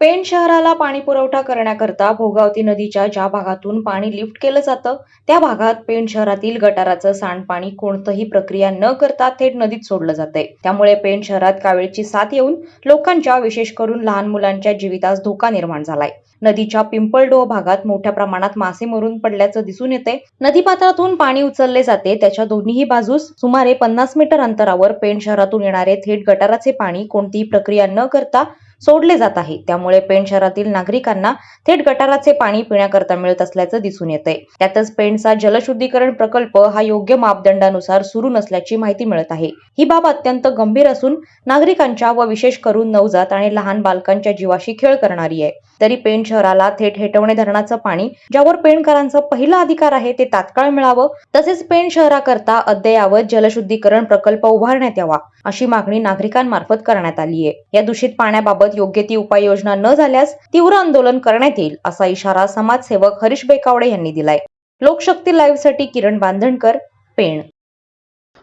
पेण शहराला पाणी पुरवठा करण्याकरता भोगावती नदीच्या ज्या भागातून पाणी लिफ्ट केलं जातं त्या भागात पेण शहरातील गटाराचं सांडपाणी कोणतंही प्रक्रिया न करता थेट नदीत सोडलं जाते त्यामुळे पेण शहरात कावीळची साथ येऊन लोकांच्या विशेष करून लहान मुलांच्या जीवितास धोका निर्माण झालाय. नदीच्या पिंपळडोह भागात मोठ्या प्रमाणात मासे मरून पडल्याचं दिसून येते नदीपात्रातून पाणी उचलले जाते. त्याच्या दोन्ही बाजूस सुमारे पन्नास मीटर अंतरावर पेण शहरातून येणारे थेट गटाराचे पाणी कोणतीही प्रक्रिया न करता सोडले जात आहे. त्यामुळे पेण शहरातील नागरिकांना थेट गटाराचे पाणी पिण्याकरता मिळत असल्याचं दिसून येते त्यातच पेणचा जलशुद्धीकरण प्रकल्प हा योग्य मापदंडानुसार सुरू नसल्याची माहिती मिळत आहे. ही बाब अत्यंत गंभीर असून नागरिकांच्या व विशेष करून नवजात आणि लहान बालकांच्या जीवाशी खेळ करणारी आहे. तरी पेण शहराला थेट हेटवणे धरणाचं पाणी ज्यावर पेणकरांचं पहिला अधिकार आहे ते तात्काळ मिळावं तसेच पेण शहराकरता अद्ययावत जलशुद्धीकरण प्रकल्प उभारण्यात यावा अशी मागणी नागरिकांमार्फत करण्यात आली आहे. या दूषित पाण्याबाबत योग्य ती उपाययोजना न झाल्यास तीव्र आंदोलन करण्यात येईल असा इशारा समाजसेवक हरीश बेकावडे यांनी दिलाय. लोकशक्ती लाईव्हसाठी किरण बांधणकर पेण.